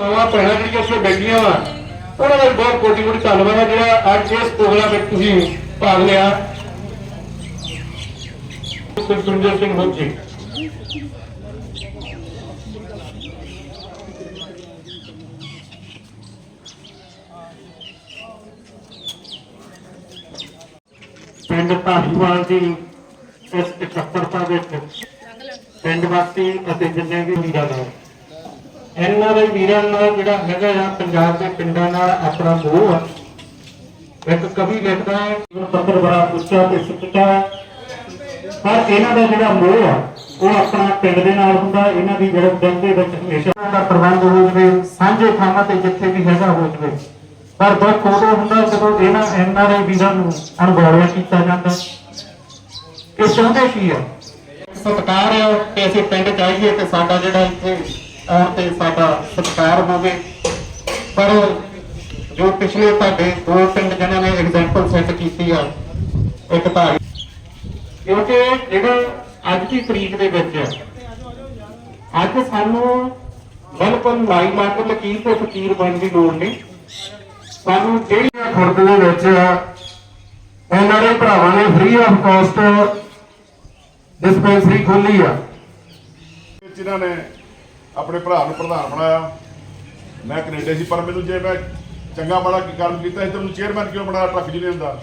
ਮਾਵਾਂ ਭੈਣਾਂ ਜਿਹੜੀਆਂ ਉੱਥੇ ਬੈਠੀਆਂ ਵਾ, ਉਹਨਾਂ ਦਾ ਵੀ ਬਹੁਤ ਕੋਟੀ ਕੋਟੀ ਧੰਨਵਾਦ ਹੈ ਜਿਹੜਾ ਅੱਜ ਇਸ ਪ੍ਰੋਗਰਾਮ ਵਿੱਚ ਤੁਸੀਂ ਭਾਗ ਲਿਆ। ਸੁਰਿੰਦਰ ਸਿੰਘ ਮੁੱਖੀ ਪਿੰਡ ਧਾਰੀਵਾਲ ਦੀ ਇਸ ਇਕੱਤਰਤਾ ਵਿੱਚ ਪਿੰਡ ਵਾਸੀ ਅਤੇ ਜਿੰਨੇ ਵੀ ਵੀਰਾਂ ਨਾਲ ਇਹਨਾਂ ਦੇ ਵੀਰਾਂ ਨਾਲ ਜਿਹੜਾ ਹੈਗਾ ਆ, ਪੰਜਾਬ ਦੇ ਪਿੰਡਾਂ ਨਾਲ ਆਪਣਾ ਮੋਹ ਆ। ਇੱਕ ਕਵੀ ਲਿਖਦਾ ਹੈ ਜੀਵਨ ਪੱਤਰ ਬੜਾ ਉੱਚਾ ਤੇ ਸੁੱਚਾ ਪਰ ਇਹਨਾਂ ਦਾ ਜਿਹੜਾ ਮੋਹ ਆ, ਉਹ ਆਪਣਾ ਪਿੰਡ ਦੇ ਨਾਲ ਹੁੰਦਾ ਇਹਨਾਂ ਦੀ ਜਿਹੜਾ ਦਿਲ ਦੇ ਵਿੱਚ ਹਮੇਸ਼ਾ ਦਾ ਪ੍ਰਬੰਧ ਹੋ ਜਵੇ, ਸਾਂਝੇ ਥਾਵਾਂ ਤੇ ਜਿੱਥੇ ਵੀ ਹੈਗਾ ਹੋ ਜਵੇ। ਪਰ ਦੁੱਖ ਉਦੋਂ ਹੁੰਦਾ ਜਦੋਂ ਇਹਨਾਂ ਇਹਨਾਂ ਦੇ ਵੀਰਾਂ ਨੂੰ ਅਣਗੌਲਿਆ ਕੀਤਾ ਜਾਂਦਾ ਇਹ ਚਾਹੁੰਦੇ ਕੀ ਆ? ਸਤਿਕਾਰ ਹੈ ਕਿ ਅਸੀਂ ਪਿੰਡ ਚ ਆਈਏ ਤੇ ਸਾਡਾ ਜਿਹੜਾ ਇੱਥੇ ਆਉਣ ਤੇ ਸਾਡਾ ਸਤਿਕਾਰ ਹੋਵੇ। ਪਰ ਜੋ ਪਿਛਲੇ ਤੁਹਾਡੇ ਦੋ ਪਿੰਡ ਜਿਹਨਾਂ ਨੇ ਐਗਜ਼ਾਮਪਲ ਸੈੱਟ ਕੀਤੀ ਆ, ਇੱਕ ਤਾਂ ਕਿਉਂਕਿ ਜਿਹੜਾ ਅੱਜ ਦੀ ਤਰੀਕ ਦੇ ਵਿੱਚ ਅੱਜ ਸਾਨੂੰ ਬਿਲਕੁਲ ਲਾਈ ਲਾ ਕੇ ਲਕੀਰ ਤੇ ਫਕੀਰ ਬਣਨ ਦੀ ਲੋੜ ਨਹੀਂ। ਸਾਨੂੰ ਜਿਹੜੀਆਂ ਖੁਰਦ ਦੇ ਵਿੱਚ ਇਹਨਾਂ ਦੇ ਭਰਾਵਾਂ ਨੇ ਫ੍ਰੀ ਆਫ ਕਾਸਟ ਡਿਸਪੈਂਸਰੀ ਖੋਲੀ ਆ। ਜਿਨ੍ਹਾਂ ਨੇ ਆਪਣੇ ਭਰਾ ਨੂੰ ਪ੍ਰਧਾਨ ਬਣਾਇਆ। ਮੈਂ ਕੈਨੇਡਾ ਸੀ, ਪਰ ਮੈਨੂੰ ਜੇ ਮੈਂ ਚੰਗਾ ਮਾੜਾ ਕੰਮ ਕੀਤਾ ਸੀ ਮੈਨੂੰ ਚੇਅਰਮੈਨ ਕਿਉਂ ਬਣਾਇਆ? ਟਰੱਕ ਯੂਨੀਅਨ ਦਾ।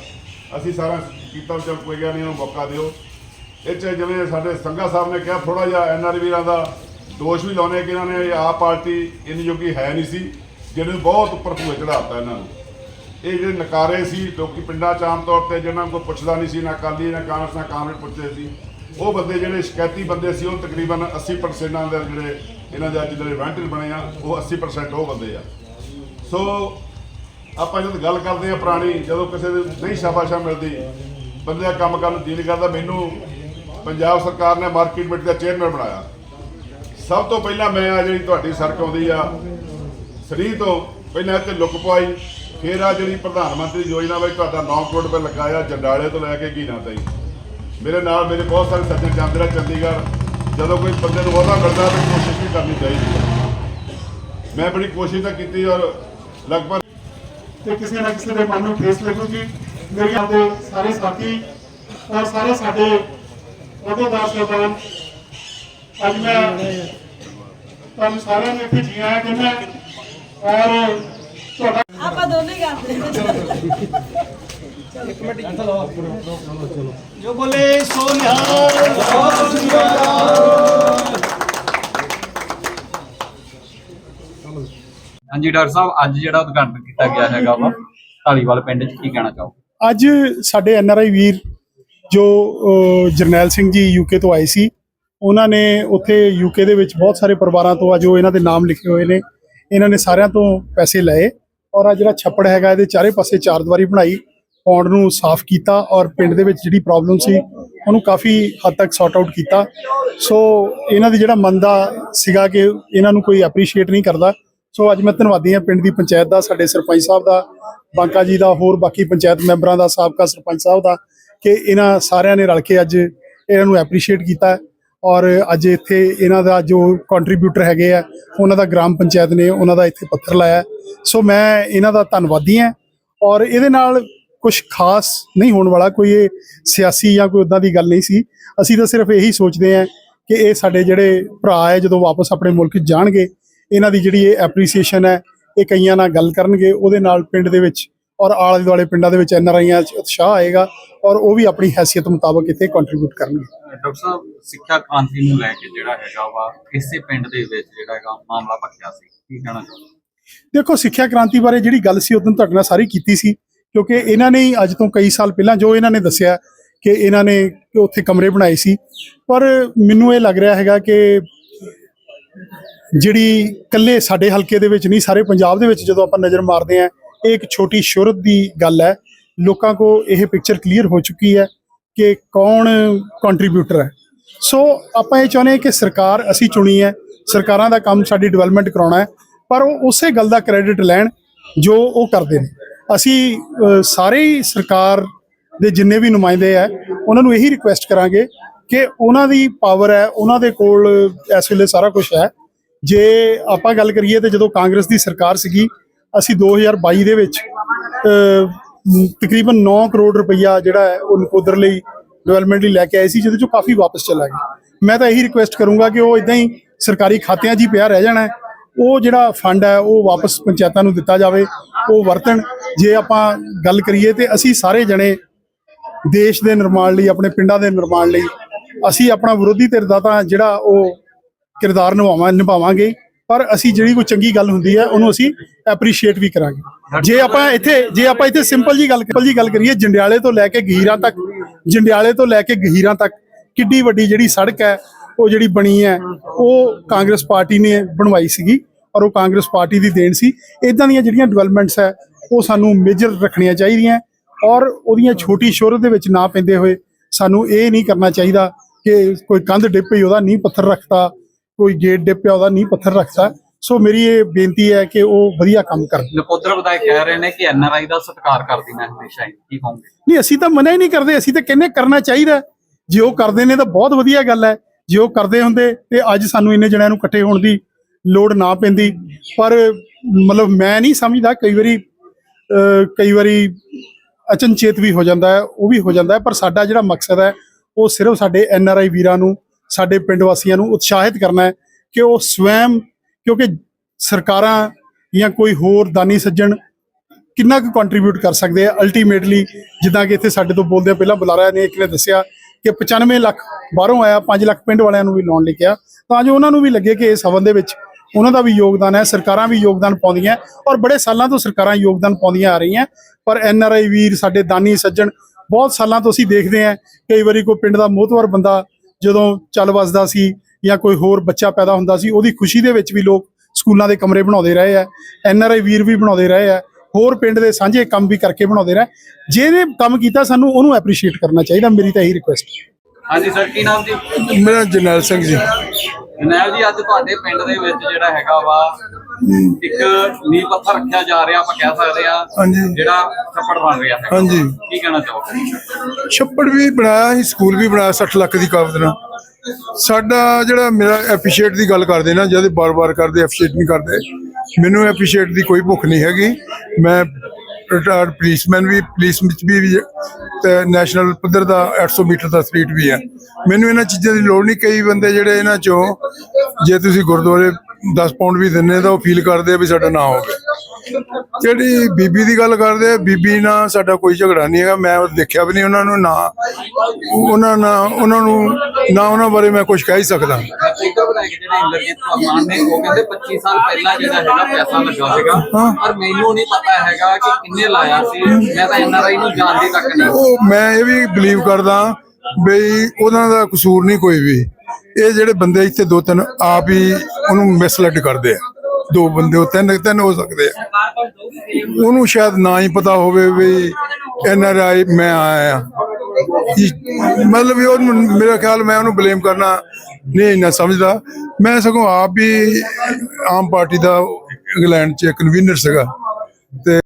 ਅਸੀਂ ਸਾਰਾ ਕੀਤਾ, ਚਲ ਕੋਈ ਗੱਲ ਨਹੀਂ, ਉਹਨੂੰ ਮੌਕਾ ਦਿਓ। ਇਹ 'ਚ ਜਿਵੇਂ ਸਾਡੇ ਸੰਘਾ ਸਾਹਿਬ ਨੇ ਕਿਹਾ ਥੋੜਾ ਜਿਹਾ ਐਨਆਰ ਵੀਰਾਂ ਦਾ ਦੋਸ਼ ਵੀ ਲਾਉਣੇ ਕਿ ਇਹਨਾਂ ਨੇ ਆਪ ਪਾਰਟੀ ਇੰਨੀ ਜੋਗੀ ਹੈ ਨਹੀਂ ਸੀ, ਜਿਹਨੇ ਬਹੁਤ ਉੱਪਰ ਭੂਏ ਚੜਾਤਾ ਇਹਨਾਂ ਨੂੰ। ਇਹ ਜਿਹੜੇ ਨਕਾਰੇ ਸੀ, ਲੋਕੀ ਪਿੰਡਾਂ ਚ ਆਮ ਤੌਰ ਤੇ ਜਿਹਨਾਂ ਨੂੰ ਕੋਈ ਪੁੱਛਦਾ ਨਹੀਂ ਸੀ, ਨਾ ਅਕਾਲੀ, ਨਾ ਕਾਂਗਰਸ ਨਾ ਕਾਂਗਰਸ ਪੁੱਛਦੇ ਸੀ, ਉਹ ਬੰਦੇ ਜਿਹੜੇ ਸ਼ਿਕਾਇਤੀ ਬੰਦੇ ਸੀ, ਉਹ ਤਕਰੀਬਨ 80% ਦੇ ਜਿਹੜੇ ਇਹਨਾਂ ਦੇ ਅੱਜ ਜਿਹੜੇ ਵੈਂਟਰ ਬਣੇ ਆ, ਉਹ 80% ਉਹ ਬੰਦੇ ਆ। ਸੋ ਆਪਾਂ ਜਦ ਗੱਲ ਕਰਦੇ ਆ ਪੁਰਾਣੀ, ਜਦੋਂ ਕਿਸੇ ਦੇ ਨਹੀਂ ਸ਼ਾਬਾਸ਼ਾ ਮਿਲਦੀ, ਬੰਦੇ ਦਾ ਕੰਮ ਕਰਨ ਨੂੰ ਕਰਦਾ। ਮੈਨੂੰ ਪੰਜਾਬ ਸਰਕਾਰ ਨੇ ਮਾਰਕੀਟ ਕਮੇਟੀ ਦਾ ਚੇਅਰਮੈਨ ਬਣਾਇਆ। ਸਭ ਤੋਂ ਪਹਿਲਾਂ ਮੈਂ ਆ ਜਿਹੜੀ ਤੁਹਾਡੀ ਸੜਕ ਆਉਂਦੀ ਆ ਸਰੀ ਤੋਂ ਪਹਿਲਾਂ ਇੱਥੇ ਲੁੱਕ ਪਵਾਈ, ਫਿਰ ਆ ਜਿਹੜੀ ਪ੍ਰਧਾਨ ਮੰਤਰੀ ਯੋਜਨਾ ਵਿੱਚ ਤੁਹਾਡਾ 9 ਕਰੋੜ ਰੁਪਏ ਲਗਾਇਆ, ਜੰਡਾਲੇ ਤੋਂ ਲੈ ਕੇ ਗੀਨਾ ਤਾਈ। ਮੇਰੇ ਨਾਲ ਮੇਰੇ ਬਹੁਤ ਸਾਰੇ ਸੱਜਣ ਜਾਂਦੇ ਰਹੇ ਚੰਡੀਗੜ੍ਹ ਜਦੋਂ ਕੋਈ ਬੰਦੇ ਨੂੰ ਉਹਦਾ ਮਿਲਦਾ ਤਾਂ ਕੋਸ਼ਿਸ਼ ਵੀ ਕਰਨੀ ਚਾਹੀਦੀ ਹੈ। ਮੈਂ ਬੜੀ ਕੋਸ਼ਿਸ਼ ਤਾਂ ਕੀਤੀ ਔਰ ਲਗਭਗ ਤੇ ਕਿਸੇ ਨਾ ਕਿਸੇ ਦੇ ਮਨ ਨੂੰ ਠੇਸ ਲੱਗੂਗੀ ਮੇਰੇ ਆਪਦੇ ਸਾਰੇ ਸਾਥੀ ਔਰ ਸਾਰੇ ਸਾਡੇ ਅਹੁਦੇਦਾਰ ਸਾਹਿਬਾਨ ਅੱਜ ਮੈਂ ਤੁਹਾਨੂੰ ਸਾਰਿਆਂ ਨੂੰ ਇੱਥੇ ਜੀ ਆਇਆਂ ਕਹਿੰਦਾ ਔਰ ਤੁਹਾਡਾ ਆਪਾਂ ਦੋਨੇ ਹੀ ਕਰਦੇ ਜੋ। ਬੋਲੇ ਸੋ ਨਿਹਾਲ। ਹਾਂਜੀ ਡਾਕਟਰ ਸਾਹਿਬ ਅੱਜ ਜਿਹੜਾ ਉਦਘਾਟਨ ਕੀਤਾ ਗਿਆ ਹੈਗਾ ਵਾ ਢਾਲੀਵਾਲ ਪਿੰਡ 'ਚ ਕੀ ਕਹਿਣਾ ਚਾਹੋ ਅੱਜ ਸਾਡੇ ਐਨਆਰਆਈ ਵੀਰ ਜੋ ਜਰਨੈਲ ਸਿੰਘ ਜੀ ਯੂਕੇ ਤੋਂ ਆਏ ਸੀ ਉਹਨਾਂ ਨੇ ਉੱਥੇ ਯੂਕੇ ਦੇ ਵਿੱਚ ਬਹੁਤ ਸਾਰੇ ਪਰਿਵਾਰਾਂ ਤੋਂ ਆ ਜੋ ਇਹਨਾਂ ਦੇ ਨਾਮ ਲਿਖੇ ਹੋਏ ਨੇ ਇਹਨਾਂ ਨੇ ਸਾਰਿਆਂ ਤੋਂ ਪੈਸੇ ਲਏ ਔਰ ਆ ਜਿਹੜਾ ਛੱਪੜ ਹੈਗਾ ਇਹਦੇ ਚਾਰੇ ਪਾਸੇ ਚਾਰ ਦੀਵਾਰੀ ਬਣਾਈ। ਪੌਂਡ ਨੂੰ ਸਾਫ਼ ਕੀਤਾ ਔਰ ਪਿੰਡ ਦੇ ਵਿੱਚ ਜਿਹੜੀ ਪ੍ਰੋਬਲਮ ਸੀ, ਉਹਨੂੰ ਕਾਫੀ ਹੱਦ ਤੱਕ ਸੌਟ ਆਊਟ ਕੀਤਾ। ਸੋ ਇਹਨਾਂ ਦੀ ਜਿਹੜਾ ਮਨ ਸੀਗਾ ਕਿ ਇਹਨਾਂ ਨੂੰ ਕੋਈ ਐਪਰੀਸ਼ੀਏਟ ਨਹੀਂ ਕਰਦਾ। ਸੋ ਅੱਜ ਮੈਂ ਧੰਨਵਾਦੀ ਹਾਂ ਪਿੰਡ ਦੀ ਪੰਚਾਇਤ ਦਾ, ਸਾਡੇ ਸਰਪੰਚ ਸਾਹਿਬ ਦਾ, ਬਾਂਕਾ ਜੀ ਦਾ, ਹੋਰ ਬਾਕੀ ਪੰਚਾਇਤ ਮੈਂਬਰਾਂ ਦਾ, ਸਾਬਕਾ ਸਰਪੰਚ ਸਾਹਿਬ ਦਾ, ਕਿ ਇਹਨਾਂ ਸਾਰਿਆਂ ਨੇ ਰਲ ਕੇ ਅੱਜ ਇਹਨਾਂ ਨੂੰ ਐਪਰੀਸ਼ੀਏਟ ਕੀਤਾ। ਔਰ ਅੱਜ ਇੱਥੇ ਇਹਨਾਂ ਦਾ ਜੋ ਕੰਟਰੀਬਿਊਟਰ ਹੈਗੇ ਆ, ਉਹਨਾਂ ਦਾ ਗ੍ਰਾਮ ਪੰਚਾਇਤ ਨੇ ਉਹਨਾਂ ਦਾ ਇੱਥੇ ਪੱਥਰ ਲਾਇਆ। ਸੋ ਮੈਂ ਇਹਨਾਂ ਦਾ ਧੰਨਵਾਦੀ ਹਾਂ। ਔਰ ਇਹਦੇ ਨਾਲ ਕੁਝ ਖਾਸ ਨਹੀਂ ਹੋਣ ਵਾਲਾ ਕੋਈ ਇਹ ਸਿਆਸੀ ਜਾਂ ਕੋਈ ਉਦਾਂ ਦੀ ਗੱਲ ਨਹੀਂ ਸੀ। ਅਸੀਂ ਤਾਂ ਸਿਰਫ ਇਹੀ ਸੋਚਦੇ ਹਾਂ ਕਿ ਇਹ ਸਾਡੇ ਜਿਹੜੇ ਭਰਾ ਹੈ ਜਦੋਂ ਵਾਪਸ ਆਪਣੇ ਮੁਲਕ ਜਾਣਗੇ ਇਹਨਾਂ ਦੀ ਜਿਹੜੀ ਇਹ ਐਪਰੀਸੀਏਸ਼ਨ ਹੈ ਇਹ ਕਈਆਂ ਨਾਲ ਗੱਲ ਕਰਨਗੇ ਉਹਦੇ ਨਾਲ ਪਿੰਡ ਦੇ ਵਿੱਚ ਔਰ ਆਲੇ ਦੁਆਲੇ ਪਿੰਡਾਂ ਦੇ ਵਿੱਚ ਐਨਆਰਆਈਆਂ 'ਚ ਉਤਸ਼ਾਹ ਆਏਗਾ ਔਰ ਉਹ ਵੀ ਆਪਣੀ ਹੈਸੀਅਤ ਮੁਤਾਬਕ ਇੱਥੇ ਕੰਟਰੀਬਿਊਟ ਕਰਨਗੇ। ਡਾਕਟਰ ਸਾਹਿਬ ਸਿੱਖਿਆ ਕ੍ਰਾਂਤੀ ਨੂੰ ਲੈ ਕੇ ਜਿਹੜਾ ਹੈਗਾ ਵਾ ਇਸੇ ਪਿੰਡ ਦੇ ਵਿੱਚ ਜਿਹੜਾ ਹੈਗਾ ਮਾਮਲਾ ਭਖਿਆ ਸੀ ਕੀ ਕਹਿਣਾ ਚਾਹੋ ਦੇਖੋ ਸਿੱਖਿਆ ਕ੍ਰਾਂਤੀ ਬਾਰੇ ਜਿਹੜੀ ਗੱਲ ਸੀ ਉਦੋਂ ਤੁਹਾਡੇ ਨਾਲ ਸਾਰੀ ਕੀਤੀ ਸੀ। ਕਿਉਂਕਿ ਇਹਨਾਂ ਨੇ ਅੱਜ ਤੋਂ ਕਈ ਸਾਲ ਪਹਿਲਾਂ ਜੋ ਇਹਨਾਂ ਨੇ ਦੱਸਿਆ ਕਿ ਇਹਨਾਂ ਨੇ ਉੱਥੇ ਕਮਰੇ ਬਣਾਏ ਸੀ। ਪਰ ਮੈਨੂੰ ਇਹ ਲੱਗ ਰਿਹਾ ਹੈਗਾ ਕਿ ਜਿਹੜੀ ਇਕੱਲੇ ਸਾਡੇ ਹਲਕੇ ਦੇ ਵਿੱਚ ਨਹੀਂ, ਸਾਰੇ ਪੰਜਾਬ ਦੇ ਵਿੱਚ ਜਦੋਂ ਆਪਾਂ ਨਜ਼ਰ ਮਾਰਦੇ ਆ ਇਹ ਇੱਕ ਛੋਟੀ ਸ਼ੁਰਤ ਦੀ ਗੱਲ ਹੈ। ਲੋਕਾਂ ਕੋ ਇਹ ਪਿਕਚਰ ਕਲੀਅਰ ਹੋ ਚੁੱਕੀ ਹੈ ਕਿ ਕੌਣ ਕੰਟਰੀਬਿਊਟਰ ਹੈ। ਸੋ ਆਪਾਂ ਇਹ ਚਾਹੁੰਦੇ ਹਾਂ ਕਿ ਸਰਕਾਰ ਅਸੀਂ ਚੁਣੀ ਹੈ, ਸਰਕਾਰਾਂ ਦਾ ਕੰਮ ਸਾਡੀ ਡਿਵੈਲਪਮੈਂਟ ਕਰਾਉਣਾ ਹੈ, ਪਰ ਉਹ ਉਸੇ ਗੱਲ ਦਾ ਕ੍ਰੈਡਿਟ ਲੈਣ ਜੋ ਉਹ ਕਰਦੇ ਨੇ। ਅਸੀਂ ਸਾਰੇ ਹੀ ਸਰਕਾਰ ਦੇ ਜਿੰਨੇ ਵੀ ਨੁਮਾਇੰਦੇ ਆ, ਉਹਨਾਂ ਨੂੰ ਇਹੀ ਰਿਕੁਐਸਟ ਕਰਾਂਗੇ ਕਿ ਉਹਨਾਂ ਦੀ ਪਾਵਰ ਹੈ, ਉਹਨਾਂ ਦੇ ਕੋਲ ਇਸ ਵੇਲੇ ਸਾਰਾ ਕੁਝ ਹੈ। ਜੇ ਆਪਾਂ ਗੱਲ ਕਰੀਏ ਤੇ ਜਦੋਂ ਕਾਂਗਰਸ ਦੀ ਸਰਕਾਰ ਸੀਗੀ, ਅਸੀਂ 2022 ਦੇ ਵਿੱਚ ਤਕਰੀਬਨ 9 ਕਰੋੜ ਰੁਪਈਆ ਜਿਹੜਾ ਹੈ, ਉਹ ਨਕੋਦਰ ਲਈ ਡਿਵੈਲਪਮੈਂਟ ਲਈ ਲੈ ਕੇ ਆਏ ਸੀ, ਜਿਹਦੇ ਚੋਂ ਕਾਫੀ ਵਾਪਸ ਚਲਾ ਗਿਆ। ਮੈਂ ਤਾਂ ਇਹੀ ਰਿਕੁਐਸਟ ਕਰੂੰਗਾ ਕਿ ਉਹ ਇਦਾਂ ਹੀ ਸਰਕਾਰੀ ਖਾਤਿਆਂ 'ਚ ਹੀ ਪਿਆ ਰਹਿ ਜਾਣਾ ਉਹ ਜਿਹੜਾ ਫੰਡ ਹੈ, ਉਹ ਵਾਪਸ ਪੰਚਾਇਤਾਂ ਨੂੰ ਦਿੱਤਾ ਜਾਵੇ, ਉਹ ਵਰਤਣ। ਜੇ ਆਪਾਂ ਗੱਲ ਕਰੀਏ ਤੇ ਅਸੀਂ ਸਾਰੇ ਜਣੇ ਦੇਸ਼ ਦੇ ਨਿਰਮਾਣ ਲਈ, ਆਪਣੇ ਪਿੰਡਾਂ ਦੇ ਨਿਰਮਾਣ ਲਈ, ਅਸੀਂ ਆਪਣਾ ਵਿਰੋਧੀ ਧਿਰ ਦਾ ਤਾਂ ਜਿਹੜਾ ਉਹ ਕਿਰਦਾਰ ਨਿਭਾਵਾਂ, ਨਿਭਾਵਾਂਗੇ। ਪਰ ਅਸੀਂ ਜਿਹੜੀ ਕੋਈ ਚੰਗੀ ਗੱਲ ਹੁੰਦੀ ਹੈ, ਉਹਨੂੰ ਅਸੀਂ ਐਪਰੀਸ਼ੀਏਟ ਵੀ ਕਰਾਂਗੇ। ਜੇ ਆਪਾਂ ਇੱਥੇ, ਜੇ ਆਪਾਂ ਇੱਥੇ ਸਿੰਪਲ ਜੀ ਗੱਲ ਜੀ ਗੱਲ ਕਰੀਏ, ਜੰਡਿਆਲੇ ਤੋਂ ਲੈ ਕੇ ਗਹੀਰਾਂ ਤੱਕ, ਜੰਡਿਆਲੇ ਤੋਂ ਲੈ ਕੇ ਗਹੀਰਾਂ ਤੱਕ, ਕਿੱਡੀ ਵੱਡੀ ਜਿਹੜੀ ਸੜਕ ਹੈ ਉਹ ਜਿਹੜੀ ਬਣੀ ਹੈ ਉਹ ਕਾਂਗਰਸ ਪਾਰਟੀ ਨੇ ਬਣਵਾਈ ਸੀਗੀ ਔਰ ਉਹ ਕਾਂਗਰਸ ਪਾਰਟੀ ਦੀ ਦੇਣ ਸੀ। ਇਦਾਂ ਦੀਆਂ ਜਿਹੜੀਆਂ ਡਿਵੈਲਪਮੈਂਟਸ ਹੈ ਉਹ ਸਾਨੂੰ ਮੇਜਰ ਰੱਖਣੀਆਂ ਚਾਹੀਦੀਆਂ ਔਰ ਉਹਦੀਆਂ ਛੋਟੀ ਸ਼ੋਹਰਤ ਦੇ ਵਿੱਚ ਨਾ ਪੈਂਦੇ ਹੋਏ ਸਾਨੂੰ ਇਹ ਨਹੀਂ ਕਰਨਾ ਚਾਹੀਦਾ ਕਿ ਕੋਈ ਕੰਧ ਡਿੱਗ ਪਈ ਉਹਦਾ ਨੀਂਹ ਪੱਥਰ ਰੱਖਤਾ ਕੋਈ ਗੇਟ ਡਿੱਗ ਪਿਆ ਉਹਦਾ ਨੀਂਹ ਪੱਥਰ ਰੱਖਤਾ। ਸੋ ਮੇਰੀ ਇਹ ਬੇਨਤੀ ਹੈ ਕਿ ਉਹ ਵਧੀਆ ਕੰਮ ਕਰਨ। ਨਕੋਦਰ ਵਿਧਾਇਕ ਕਹਿ ਰਹੇ ਨੇ ਕਿ ਐਨਆਰਆਈ ਦਾ ਸਤਿਕਾਰ ਕਰਦੀ ਮੈਂ ਹਮੇਸ਼ਾ ਹੀ। ਕੀ ਕਹੋਗੇ? ਨਹੀਂ ਅਸੀਂ ਤਾਂ ਮਨਾ ਹੀ ਨਹੀਂ ਕਰਦੇ ਅਸੀਂ ਤਾਂ ਕਹਿੰਦੇ ਕਰਨਾ ਚਾਹੀਦਾ। ਜੇ ਉਹ ਕਰਦੇ ਨੇ ਤਾਂ ਬਹੁਤ ਵਧੀਆ ਗੱਲ ਹੈ। ਜੇ ਉਹ ਕਰਦੇ ਹੁੰਦੇ ਤੇ ਅੱਜ ਸਾਨੂੰ ਇੰਨੇ ਜਣਿਆਂ ਨੂੰ ਇਕੱਠੇ ਹੋਣ ਦੀ ਲੋੜ ਨਾ ਪੈਂਦੀ। ਪਰ ਮਤਲਬ ਮੈਂ ਨਹੀਂ ਸਮਝਦਾ ਕਈ ਵਾਰੀ ਕਈ ਵਾਰੀ ਅਚਨਚੇਤ ਵੀ ਹੋ ਜਾਂਦਾ ਹੈ, ਉਹ ਵੀ ਹੋ ਜਾਂਦਾ ਹੈ, ਪਰ ਸਾਡਾ ਜਿਹੜਾ ਮਕਸਦ ਹੈ, ਉਹ ਸਿਰਫ ਸਾਡੇ ਐਨ ਆਰ ਆਈ ਵੀਰਾਂ ਨੂੰ, ਸਾਡੇ ਪਿੰਡ ਵਾਸੀਆਂ ਨੂੰ ਉਤਸ਼ਾਹਿਤ ਕਰਨਾ ਹੈ ਕਿ ਉਹ ਸਵੈਮ, ਕਿਉਂਕਿ ਸਰਕਾਰਾਂ ਜਾਂ ਕੋਈ ਹੋਰ ਦਾਨੀ ਸੱਜਣ ਕਿੰਨਾ ਕੁ ਕੰਟਰੀਬਿਊਟ ਕਰ ਸਕਦੇ ਆ। ਅਲਟੀਮੇਟਲੀ ਜਿੱਦਾਂ ਕਿ ਇੱਥੇ ਸਾਡੇ ਤੋਂ ਬੋਲਦੇ ਪਹਿਲਾਂ ਬੁਲਾਰਾ ਨੇ ਇੱਕ ਨੇ ਦੱਸਿਆ ਕਿ 95 ਲੱਖ ਬਾਹਰੋਂ ਆਇਆ 5 ਲੱਖ ਪਿੰਡ ਵਾਲਿਆਂ ਨੂੰ ਵੀ ਲਾਉਣ ਲਈ ਕਿਹਾ ਤਾਂ ਜੋ ਉਹਨਾਂ ਨੂੰ ਵੀ ਲੱਗੇ ਕਿ ਇਸ ਹਵਨ ਦੇ ਵਿੱਚ ਉਹਨਾਂ ਦਾ ਵੀ ਯੋਗਦਾਨ ਹੈ, ਸਰਕਾਰਾਂ ਵੀ ਯੋਗਦਾਨ ਪਾਉਂਦੀਆਂ ਔਰ ਬੜੇ ਸਾਲਾਂ ਤੋਂ ਸਰਕਾਰਾਂ ਯੋਗਦਾਨ ਪਾਉਂਦੀਆਂ ਆ ਰਹੀਆਂ। ਪਰ ਐਨ ਆਰ ਆਈ ਵੀਰ, ਸਾਡੇ ਦਾਨੀ ਸੱਜਣ, ਬਹੁਤ ਸਾਲਾਂ ਤੋਂ ਅਸੀਂ ਦੇਖਦੇ ਹਾਂ ਕਈ ਵਾਰੀ ਕੋਈ ਪਿੰਡ ਦਾ ਮੋਹਤਵਰ ਬੰਦਾ ਜਦੋਂ ਚੱਲ ਵਸਦਾ ਸੀ ਜਾਂ ਕੋਈ ਹੋਰ ਬੱਚਾ ਪੈਦਾ ਹੁੰਦਾ ਸੀ, ਉਹਦੀ ਖੁਸ਼ੀ ਦੇ ਵਿੱਚ ਵੀ ਲੋਕ ਸਕੂਲਾਂ ਦੇ ਕਮਰੇ ਬਣਾਉਂਦੇ ਰਹੇ ਆ। ਐਨ ਆਰ ਆਈ ਵੀਰ ਵੀ ਬਣਾਉਂਦੇ ਰਹੇ ਆ। ਹੋਰ ਪਿੰਡ ਦੇ ਸਾਂਝੇ ਕੰਮ ਵੀ ਕਰਕੇ ਬਣਾਉਂਦੇ ਰਹੇ। ਜਿਹਨੇ ਕੰਮ ਕੀਤਾ ਸਾਨੂੰ ਉਹਨੂੰ ਐਪਰੀਸ਼ੀਏਟ ਕਰਨਾ ਚਾਹੀਦਾ ਮੇਰੀ ਤਾਂ ਇਹੀ ਰਿਕੁਐਸਟ ਹਾਂਜੀ ਸਰ ਕੀ ਨਾਮ ਜੀ? ਮੇਰਾ ਜਰਨੈਲ ਸਿੰਘ ਜੀ। ਜਨੈਲ ਜੀ ਅੱਜ ਤੁਹਾਡੇ ਪਿੰਡ ਦੇ ਵਿੱਚ ਜਿਹੜਾ ਹੈਗਾ ਵਾ ਇੱਕ ਨੀਂਹ ਪੱਥਰ ਰੱਖਿਆ ਜਾ ਰਿਹਾ ਆਪਾਂ ਕਹਿ ਸਕਦੇ ਆ। ਜਿਹੜਾ ਛੱਪੜ ਬਣ ਰਿਹਾ ਹੈ। ਹਾਂਜੀ। ਕੀ ਕਹਿਣਾ ਚਾਹੋਗੇ? ਛੱਪੜ ਵੀ ਬਣਾਇਆ ਸੀ ਸਕੂਲ ਵੀ ਬਣਾਇਆ 60 ਲੱਖ ਦੀ ਕਾਬਤ ਨਾਲ। ਸਾਡਾ ਜਿਹੜਾ ਮੇਰਾ ਐਪਰੀਸ਼ੀਏਟ ਦੀ ਗੱਲ ਕਰਦੇ ਨਾ ਜਦ ਬਾਰ-ਬਾਰ ਕਰਦੇ ਐਪਰੀਸ਼ੀਏਟ ਨਹੀਂ ਕਰਦੇ ਮੈਨੂੰ ਐਪਰੀਸ਼ੀਏਟ ਦੀ ਕੋਈ ਭੁੱਖ ਨਹੀਂ ਹੈਗੀ। ਮੈਂ ਰਿਟਾਇਰਡ ਪੁਲਿਸਮੈਨ ਵੀ ਪੁਲਿਸ ਵਿੱਚ ਵੀ ਵੀ ਤੇ ਨੈਸ਼ਨਲ ਪੱਧਰ ਦਾ 800 ਮੀਟਰ ਦਾ ਸਪੀਡ ਵੀ ਹੈ। ਮੈਨੂੰ ਇਹਨਾਂ ਚੀਜ਼ਾਂ ਦੀ ਲੋੜ ਨਹੀਂ। ਕਈ ਬੰਦੇ ਜਿਹੜੇ ਇਹਨਾਂ ਚੋਂ, ਜੇ ਤੁਸੀਂ ਗੁਰਦੁਆਰੇ 10 ਪਾਉਂਡ ਵੀ ਦਿੰਨੇ ਤਾਂ ਉਹ ਫੀਲ ਕਰਦੇ ਆ ਵੀ ਸਾਡਾ ਨਾ ਹੋਵੇ ਜਿਹੜੀ ਬੀਬੀ ਦੀ ਗੱਲ ਕਰਦੇ ਆ, ਬੀਬੀ ਨਾਲ ਸਾਡਾ ਕੋਈ ਝਗੜਾ ਨਹੀਂ ਹੈਗਾ। ਮੈਂ ਦੇਖਿਆ ਵੀ ਨਹੀਂ ਉਹਨਾਂ ਨੂੰ, ਨਾ ਉਹਨਾਂ ਨਾਲ, ਉਹਨਾਂ ਨੂੰ, ਨਾ ਉਹਨਾਂ ਬਾਰੇ ਮੈਂ ਕੁਝ ਕਹਿ ਹੀ ਸਕਦਾ। ਸਪੀਕਰ ਬਣਾਏ ਜਿਹੜੇ ਇੰਦਰਜੀਤ ਮਾਨ ਨੇ ਉਹ ਕਹਿੰਦੇ 25 ਸਾਲ ਪਹਿਲਾਂ ਜਿਹੜਾ ਹੈਗਾ ਪੈਸਾ ਲੱਗਾ ਸੀਗਾ ਪਰ ਮੈਨੂੰ ਨਹੀਂ ਪਤਾ ਹੈਗਾ ਕਿ ਕਿੰਨੇ ਲਾਇਆ ਸੀ ਮੈਂ ਤਾਂ ਐਨਆਰਆਈ ਨੂੰ ਜਾਣਦੀ ਤੱਕ ਨਹੀਂ ਉਹ ਮੈਂ ਇਹ ਵੀ ਬਲੀਵ ਕਰਦਾ ਬਈ ਉਹਨਾਂ ਦਾ ਕਸੂਰ ਨਹੀਂ ਕੋਈ ਵੀ। ਇਹ ਜਿਹੜੇ ਬੰਦੇ ਇੱਥੇ ਦੋ ਤਿੰਨ ਆਪ ਹੀ ਉਹਨੂੰ ਮਿਸਲੈਡ ਕਰਦੇ ਆ। ਦੋ ਬੰਦੇ, ਉਹ ਤਿੰਨ ਤਿੰਨ ਹੋ ਸਕਦੇ ਆ। ਉਹਨੂੰ ਸ਼ਾਇਦ ਨਾ ਹੀ ਪਤਾ ਹੋਵੇ ਵੀ ਐਨ ਆਰ ਆਈ ਮੈਂ ਆਇਆ ਮਤਲਬ ਵੀ ਉਹਨੂੰ ਮੇਰਾ ਖਿਆਲ ਮੈਂ ਉਹਨੂੰ ਬਲੇਮ ਕਰਨਾ ਨਹੀਂ ਇੰਨਾ ਸਮਝਦਾ। ਮੈਂ ਸਗੋਂ ਆਪ ਵੀ ਆਮ ਪਾਰਟੀ ਦਾ ਇੰਗਲੈਂਡ ਚ ਕਨਵੀਨਰ ਸੀਗਾ। ਤੇ